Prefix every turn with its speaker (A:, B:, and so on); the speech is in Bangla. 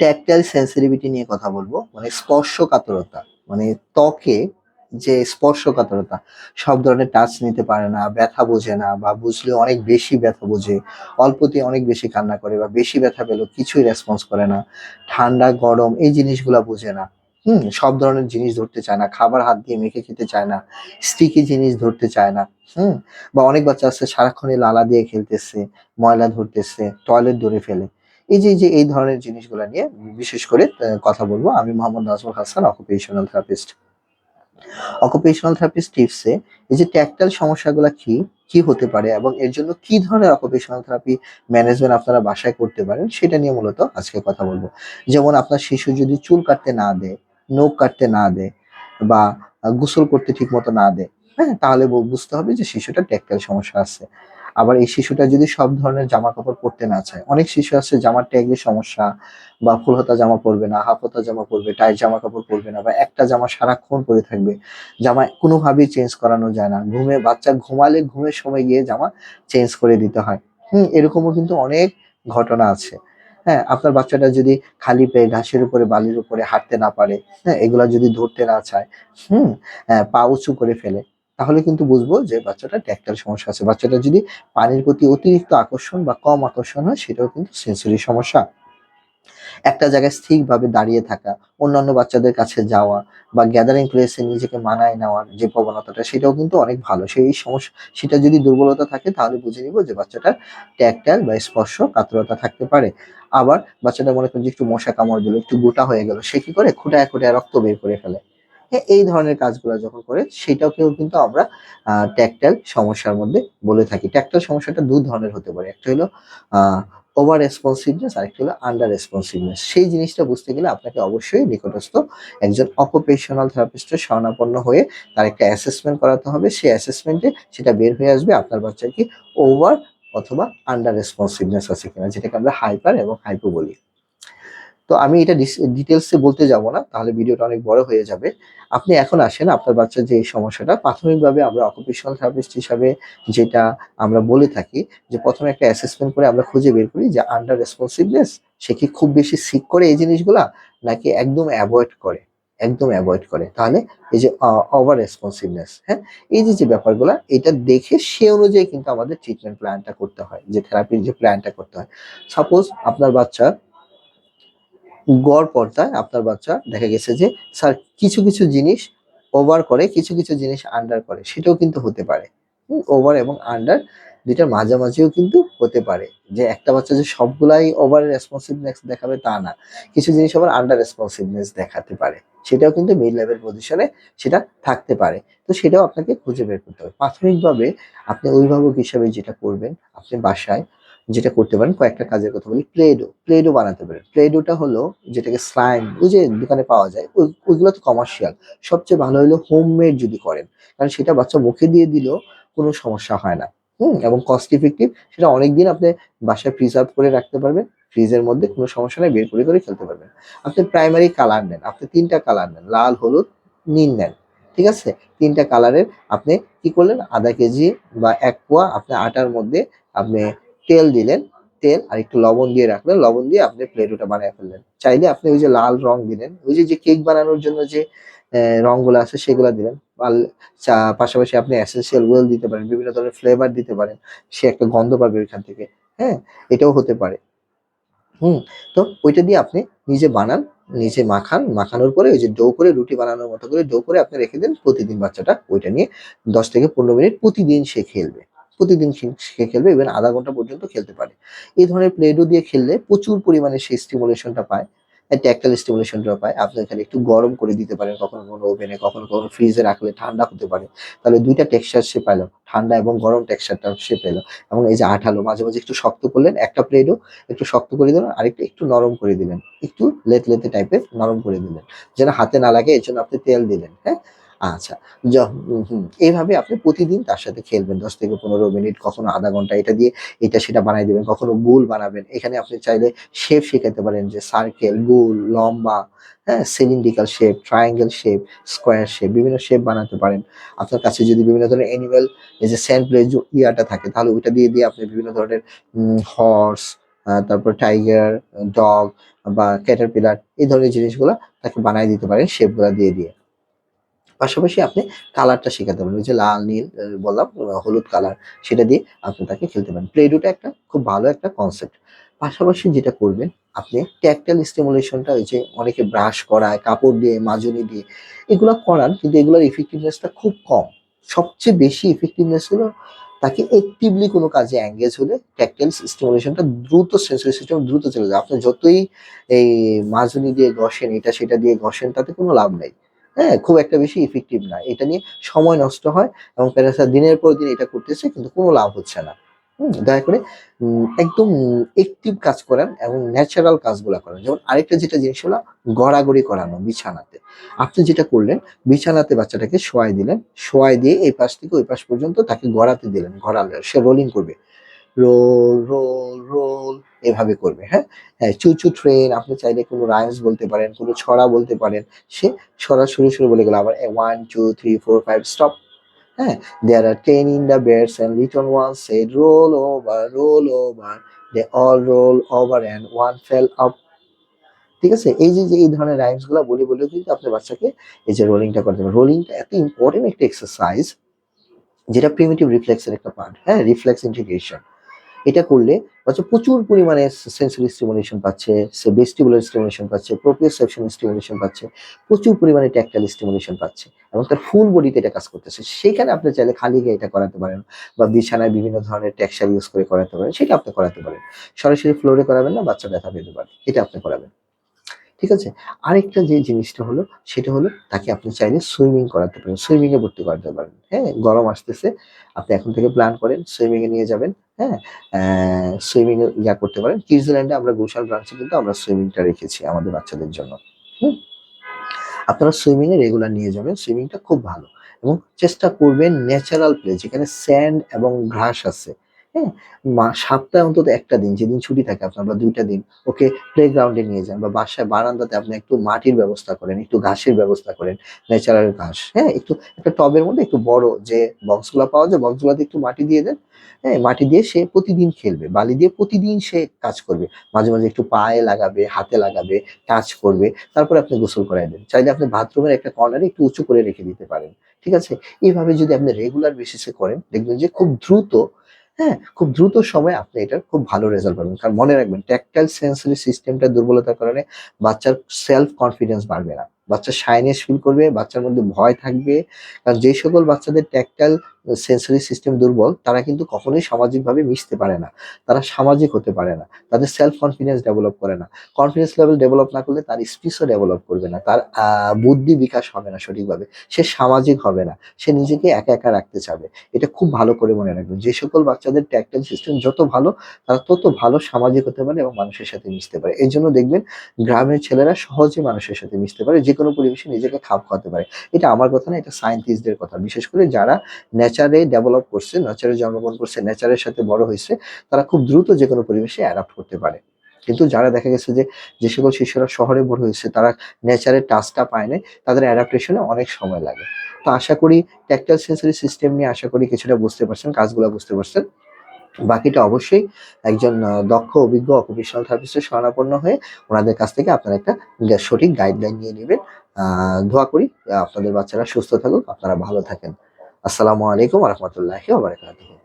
A: ট্যাকটাইল সেন্সিটিভিটি নিয়ে কথা বলব মানে স্পর্শকাতরতা মানে ত্বকে যে স্পর্শকাতরতা, সব ধরনের টাচ নিতে পারে না, ব্যথা বোঝে না, বা বুঝলে অনেক বেশি ব্যথা বোঝে অল্পতে অনেক বেশি কান্না করে, বা বেশি ব্যথা পেল কিছুই রেসপন্স করে না, ঠান্ডা, গরম, এই জিনিসগুলা বোঝে না। হুম, সব ধরনের জিনিস ধরতে চায় না, খাবার হাত দিয়ে মেখে খেতে চায় না স্টিকি জিনিস ধরতে চায় না, হুম, বা অনেক বাচ্চা আছে সারাক্ষণই লালা দিয়ে খেলতেছে, ময়লা ধরতেছে টয়লেট ধরে ফেলে এই যে যে, এই ধরনের জিনিসগুলো নিয়ে বিশেষ করে কথা বলব। আমি Mohammad Nazmul Hasan occupational therapist occupational therapist টিপসে এই যে ট্যাকটাইল সমস্যাগুলো কি কি হতে পারে এবং এর জন্য কি ধরনের অকুপেশনাল থেরাপি ম্যানেজমেন্ট আপনারা বাসায় করতে পারেন, সেটা নিয়ে মূলত আজকে কথা বলব। যেমন আপনার শিশু যদি চুল কাটতে না দেয়, নখ কাটতে না দেয় বা গোসল করতে ঠিক মতো না দেয় হ্যাঁ তাহলে বুঝতে হবে যে শিশুটা ট্যাকটাল সমস্যা আছে। আবার এই শিশুটা যদি সব ধরনের জামা কাপড় পরতে না চায়, অনেক শিশু আছে জামার ট্যাগের সমস্যা বা ফুল হাতা জামা পরবে না হাফ হাতা জামা পরবে, টাইট জামা কাপড় পরবে না বা একটা জামা সারাক্ষণ পরে থাকবে, জামা কোনোভাবেই চেঞ্জ করানো যায় না। ঘুমে, বাচ্চা ঘুমালে ঘুমের সময় গিয়ে জামা চেঞ্জ করে দিতে হয়। হুম, এরকমও কিন্তু অনেক ঘটনা আছে। হ্যাঁ আপনার বাচ্চাটা যদি খালি পেয়ে ঘাসের উপরে, বালির উপরে হাঁটতে না পারে হ্যাঁ এগুলা যদি ধরতে না চায়, হুম পা উঁচু করে ফেলে তাহলে কিন্তু বুঝব যে বাচ্চাটা ট্যাক্টাল সমস্যা আছে। বাচ্চাটা যদি পানির প্রতি অতিরিক্ত আকর্ষণ বা কম আকর্ষণ হয়, সেটাও কিন্তু সেন্সরি সমস্যা। একটা জায়গায় স্থিরভাবে দাঁড়িয়ে থাকা, অন্যান্য বাচ্চাদের কাছে যাওয়া বা গ্যাদারিং প্লেসে নিজেকে মানায় নেওয়ার যে প্রবণতাটা, সেটাও কিন্তু অনেক ভালো। সেই সমস্যা, সেটা যদি দুর্বলতা থাকে, তাহলে বুঝে নিব যে বাচ্চাটার ট্যাকটাইল বা স্পর্শ কাতরতা থাকতে পারে। আবার বাচ্চাটা মনে করেন যে একটু মশা কামড় দিল, একটু গোটা হয়ে গেল, সে কি করে? খুঁটায় খুঁটায় রক্ত বের করে ফেলে। এই ধরনের কাজগুলো যখন করে, সেটাকেও কিন্তু আমরা ট্যাকটাইল সমস্যার মধ্যে বলে থাকি। ট্যাকটাইল সমস্যাটা দু ধরনের হতে পারে। একটা হলো ওভার রেসপন্সিভনেস আরেকটা হলো আন্ডার রেসপন্সিভনেস সেই জিনিসটা বুঝতে গেলে আপনাকে অবশ্যই নিকটস্থ একজন অকুপেশনাল থেরাপিস্টের শরণাপন্ন হয়ে তার একটা অ্যাসেসমেন্ট করাতে হবে। সেই অ্যাসেসমেন্টে সেটা বের হয়ে আসবে আপনার বাচ্চার কি ওভার অথবা আন্ডার রেসপন্সিভনেস আছে কিনা, যেটাকে আমরা হাইপার এবং হাইপো বলি। তো আমি এটা ডিটেলসে বলতে যাব না, তাহলে ভিডিওটা অনেক বড় হয়ে যাবে। আপনি এখন আসেন, আপনার বাচ্চার যে এই সমস্যাটা, প্রাথমিকভাবে আমরা অকুপেশনাল থেরাপিস্ট হিসাবে যেটা আমরা বলে থাকি, যে প্রথমে একটা অ্যাসেসমেন্ট করে আমরা খুঁজে বের করি যে আন্ডার রেসপন্সিভনেস সে কি খুব বেশি সিক করে এই জিনিসগুলা, নাকি একদম অ্যাভয়েড করে, একদম অ্যাভয়েড করে। তাহলে এই যে ওভার রেসপন্সিভনেস হ্যাঁ? এই যে যে ব্যাপারগুলো, এটা দেখে সে অনুযায়ী কিন্তু আমাদের ট্রিটমেন্ট প্ল্যানটা করতে হয়, যে থেরাপির যে প্ল্যানটা করতে হয়। সাপোজ আপনার বাচ্চা গড় পর্দায় আপনার বাচ্চা দেখা গেছে যে, স্যার কিছু কিছু জিনিস ওভার করে, কিছু কিছু জিনিস আন্ডার করে, সেটাও কিন্তু হতে পারে। ওভার এবং আন্ডার দুইটার মাঝামাঝিও কিন্তু হতে পারে। যে একটা বাচ্চা যে সবগুলাই ওভার রেসপন্সিভনেস দেখাবে তা না, কিছু জিনিস আবার আন্ডার রেসপন্সিভনেস দেখাতে পারে। সেটাও কিন্তু মিড লেভেল পজিশনে সেটা থাকতে পারে। তো সেটাও আপনাকে খুঁজে বের করতে হবে। প্রাথমিকভাবে আপনি অভিভাবক হিসাবে যেটা করবেন, আপনি বাসায় যেটা করতে পারেন, কয়েকটা কাজের কথা বলি। প্লেডো প্লেডো বানাতে পারেন। প্লেডোটা হলো যেটাকে স্লাইম ওই যে দোকানে পাওয়া যায়, ওই, ওইগুলো তো কমার্শিয়াল সবচেয়ে ভালো হলো হোমমেড যদি করেন, কারণ সেটা বাচ্চা মুখে দিয়ে দিলেও কোনো সমস্যা হয় না। হুম, এবং কস্ট ইফেক্টিভ সেটা অনেকদিন আপনি বাসায় প্রিজার্ভ করে রাখতে পারবেন। ফ্রিজের মধ্যে কোনো সমস্যা নেই, বের করে করে খেলতে পারবেন। আপনি প্রাইমারি কালার নেন, আপনি তিনটা কালার নেন, লাল, হলুদ, নীল নেন, ঠিক আছে? তিনটা কালারের আপনি কি করলেন, আধা কেজি বা এক পোয়া আপনি আটার মধ্যে আপনি তেল দিলেন, তেল আর একটু লবণ দিয়ে রাখলেন। লবণ দিয়ে আপনি প্লেটোটা বানিয়ে ফেললেন। চাইলে আপনি ওই যে লাল রং দিলেন, ওই যে যে কেক বানানোর জন্য যে রংগুলো আছে সেগুলো দিলেন। পাশাপাশি আপনি এসেন্সিয়াল ওয়েল দিতে পারেন, বিভিন্ন ধরনের ফ্লেভার দিতে পারেন, সে একটা গন্ধ পাবে ওইখান থেকে। হ্যাঁ এটাও হতে পারে। হুম, তো ওইটা দিয়ে আপনি নিজে বানান, নিজে মাখান। মাখানোর পরে ওই যে ডো করে, রুটি বানানোর মতো করে ডো করে আপনি রেখে দিন, প্রতিদিন বাচ্চাটা ওইটা নিয়ে দশ থেকে পনেরো মিনিট প্রতিদিন সে খেলবে। প্রতিদিন সে খেলবে ইভেন আধা ঘণ্টা পর্যন্ত খেলতে পারে। এই ধরনের প্লেডো দিয়ে খেললে প্রচুর পরিমাণে সেই স্টিমুলেশনটা পায় ট্যাক্টাল স্টিমুলেশনটা পায়। আপনি এখানে একটু গরম করে দিতে পারেন, কখনো কোনো ওভেনে কখনো কখনো ফ্রিজে রাখলে ঠান্ডা হতে পারে। তাহলে দুইটা টেক্সচার সে পেল, ঠান্ডা এবং গরম টেক্সচারটা সে পেল। এবং এই যে আঠালো, মাঝে মাঝে একটু শক্ত করলেন, একটা প্লেটও একটু শক্ত করে দিলেন, আরেকটা একটু নরম করে দিলেন। একটু লেত লেতে টাইপের নরম করে দিলেন। যেন হাতে না লাগে, এর জন্য আপনি তেল দিলেন হ্যাঁ? আচ্ছা। এইভাবে আপনি প্রতিদিন তার সাথে খেলবেন, দশ থেকে পনেরো মিনিট, কখনো আধা ঘণ্টা, এটা দিয়ে এটা সেটা বানাই দিবেন, কখনো গোল বানাবেন এখানে আপনি চাইলে শেপ শেখাতে পারেন যে সার্কেল গোল, লম্বা হ্যাঁ cylindrical shape triangle shape square shape বিভিন্ন শেপ বানাতে পারেন আপনার কাছে যদি বিভিন্ন ধরনের অ্যানিমেল এই যে স্যান্ড প্লে ইয়াটা থাকে, তাহলে ওইটা দিয়ে দিয়ে আপনি বিভিন্ন ধরনের হর্স তারপর টাইগার ডগ বা ক্যাটারপিলার এই ধরনের জিনিসগুলো তাকে বানাই দিতে পারেন শেপগুলো দিয়ে দিয়ে পাশাপাশি আপনি কালারটা শেখাতে পারেন। ওই যে লাল, নীল বললাম হলুদ কালার সেটা দিয়ে আপনি তাকে খেলতে পারেন। প্লেডোটা একটা খুব ভালো একটা কনসেপ্ট পাশাপাশি যেটা করবেন, আপনি ট্যাকটাইল স্টিমুলেশনটা ওই যে অনেকে ব্রাশ করায়, কাপড় দিয়ে, মাজনি দিয়ে, এগুলো করান, কিন্তু এগুলোর ইফেক্টিভনেসটা খুব কম। সবচেয়ে বেশি ইফেক্টিভনেস হলো তাকে অ্যাক্টিভলি কোনো কাজে অ্যাঙ্গেজ হলে ট্যাকটাইল স্টিমুলেশনটা দ্রুত সেন্সরি সিস্টেম দ্রুত চলে যায়। আপনি যতই এই মাজনি দিয়ে ঘষেন, এটা সেটা দিয়ে ঘষেন, তাতে কোনো লাভ নেই। হ্যাঁ খুব একটা বেশি ইফেক্টিভ না। এটা নিয়ে সময় নষ্ট হয় এবং প্যারেন্টসরা দিনের পর দিন এটা করতেছে, কিন্তু কোনো লাভ হচ্ছে না। দয়া করে একদম একটিভ কাজ করেন এবং ন্যাচারাল কাজগুলো করেন। যেমন আরেকটা যেটা জিনিস হলো, গড়াগড়ি করানো বিছানাতে। আপনি যেটা করলেন, বিছানাতে বাচ্চাটাকে শোয়াই দিলেন শোয়াই দিয়ে এই পাশ থেকে ওই পাশ পর্যন্ত তাকে গড়াতে দিলেন গড়ালে সে রোলিং করবে। রোল রোল রোল এভাবে করবে হ্যাঁ? হ্যাঁ চুচু ট্রেন আপনি চাইলে কোনো রাইমস বলতে পারেন, কোনো ছড়া বলতে পারেন। সে সরাসরি শুরু শুরু বলে গেল আবার one two three four five stop হ্যাঁ? There are ten in the beds and little one said roll over roll over they all roll over and one fell up ঠিক আছে? এই যে যে, এই ধরনের রাইমসগুলো বলে বলে কিন্তু আপনার বাচ্চাকে এই যে রোলিংটা করতে পারেন রোলিংটা এত ইম্পর্টেন্ট একটা এক্সারসাইজ যেটা প্রিমিটিভ রিফ্লেক্সের একটা পার্ট হ্যাঁ? রিফ্লেক্স ইন্টিগ্রেশন এটা করলে বাচ্চা প্রচুর পরিমাণে সেন্সরি স্টিমুলেশন পাচ্ছে, সে বেস্টিবুলার স্টিমুলেশন পাচ্ছে প্রোপিওসেপশন স্টিমুলেশন পাচ্ছে, প্রচুর পরিমাণে ট্যাকটাইল স্টিমুলেশন পাচ্ছে এবং তার ফুল বডিতে এটা কাজ করতেছে। সেখানে আপনি চাইলে খালি গিয়ে এটা করাতে পারেন বা বিছানায় বিভিন্ন ধরনের ট্যাক্সার ইউজ করে করাতে পারেন, সেটা আপনি করাতে পারেন। সরাসরি ফ্লোরে করাবেন না, বাচ্চা ব্যথা পেতে পারে, এটা আপনি করাবেন। ঠিক আছে? আরেকটা যে জিনিসটা হলো, সেটা হলো তাকে আপনি চাইলে সুইমিং করাতে পারেন। সুইমিং এ ভর্তি করাতে পারেন। হ্যাঁ? গরম আসতেছে, আপনি এখন থেকে প্ল্যান করেন সুইমিং এ নিয়ে যাবেন। হ্যাঁ? সুইমিং ইয়া করতে পারেন। কিউজিল্যান্ডে আমরা গোশাল ব্রাঞ্চে কিন্তু আমরা সুইমিংটা রেখেছি আমাদের বাচ্চাদের জন্য। হুম? আপনারা সুইমিং এ রেগুলার নিয়ে যাবেন। সুইমিংটা খুব ভালো। এবং চেষ্টা করবেন ন্যাচারাল প্লেস যেখানে স্যান্ড এবং ঘাস আছে। হ্যাঁ সপ্তাহে অন্তত একটা দিন, যেদিন ছুটি থাকে আপনার বা দুইটা দিন, ওকে প্লে গ্রাউন্ডে নিয়ে যান বা বাসায় বারান্দাতে আপনি একটু মাটির ব্যবস্থা করেন, একটু ঘাসের ব্যবস্থা করেন ন্যাচারাল ঘাস হ্যাঁ একটু, একটা টবের মধ্যে একটু বড় যে বক্সগুলো পাওয়া যায়, বক্সগুলোতে একটু মাটি দিয়ে দেন হ্যাঁ মাটি দিয়ে সে প্রতিদিন খেলবে, বালি দিয়ে প্রতিদিন সে কাজ করবে, মাঝে মাঝে একটু পায়ে লাগাবে, হাতে লাগাবে, টাচ করবে, তারপরে আপনি গোসল করাই দেন, চাইলে আপনি বাথরুমের একটা কর্নারে একটু উঁচু করে রেখে দিতে পারেন, ঠিক আছে? এইভাবে যদি আপনি রেগুলার বেসিসে করেন, দেখবেন যে খুব দ্রুত হ্যাঁ খুব দ্রুত সময়ে আপনি এটার খুব ভালো রেজাল্ট পাবেন। কারণ মনে রাখবেন ট্যাকটাইল সেন্সরি সিস্টেমটা দুর্বলতার কারণে বাচ্চার সেলফ কনফিডেন্স বাড়বে না। বাচ্চা শাইনেস ফিল করবে, বাচ্চার মধ্যে ভয় থাকবে। কারণ যে সকল বাচ্চাদের ট্যাকটাইল সেন্সরি সিস্টেম দুর্বল, তারা কিন্তু কখনোই সামাজিকভাবে মিশতে পারে না। তারা সামাজিক হতে পারে না। তাদের সেলফ কনফিডেন্স ডেভেলপ করে না। কনফিডেন্স লেভেল ডেভেলপ না করলে তার স্পিচও ডেভেলপ করবে না। তার বুদ্ধি বিকাশ হবে না সঠিকভাবে। সে সামাজিক হবে না। সে নিজেকে একা একা রাখতে চাবে। এটা খুব ভালো করে মনে রাখবেন। যে সকল বাচ্চাদের ট্যাকটাইল সিস্টেম যত ভালো, তারা তত ভালো সামাজিক হতে পারে এবং মানুষের সাথে মিশতে পারে। এই জন্য দেখবেন, গ্রামের ছেলেরা সহজে মানুষের সাথে মিশতে পারে। যে কোনো পরিবেশে নিজেকে খাপ খাওয়াতে পারে। এটা আমার কথা না, এটা সায়েন্টিস্টদের কথা। বিশেষ করে যারা নেচারে ডেভেলপ করছে নেচারে জন্মগ্রহণ করছে নেচারের সাথে বড় হয়েছে, তারা খুব দ্রুত যে কোনো পরিবেশে অ্যাডাপ্ট করতে পারে। কিন্তু যারা দেখা গেছে যে যে সকল শিশুরা শহরে বড় হয়েছে, তারা নেচারের টাচটা পায় না তাদের অ্যাডাপ্টেশনে অনেক সময় লাগে। তো আশা করি ট্যাকটাইল সেন্সরি সিস্টেম নিয়ে আশা করি কিছুটা বুঝতে পারছেন, কাজগুলো বুঝতে পারছেন। বাকিটা অবশ্যই একজন দক্ষ, অভিজ্ঞ অকুপেশনাল থেরাপিস্টের শরণাপন্ন হয়ে ওনাদের কাছ থেকে আপনারা একটা সঠিক গাইডলাইন নিয়ে নেবেন। দোয়া করি আপনাদের বাচ্চারা সুস্থ থাকুক, আপনারা ভালো থাকেন। আসসালামু আলাইকুম রহমতুল্লাহি ওয়া বারাকাতুহু।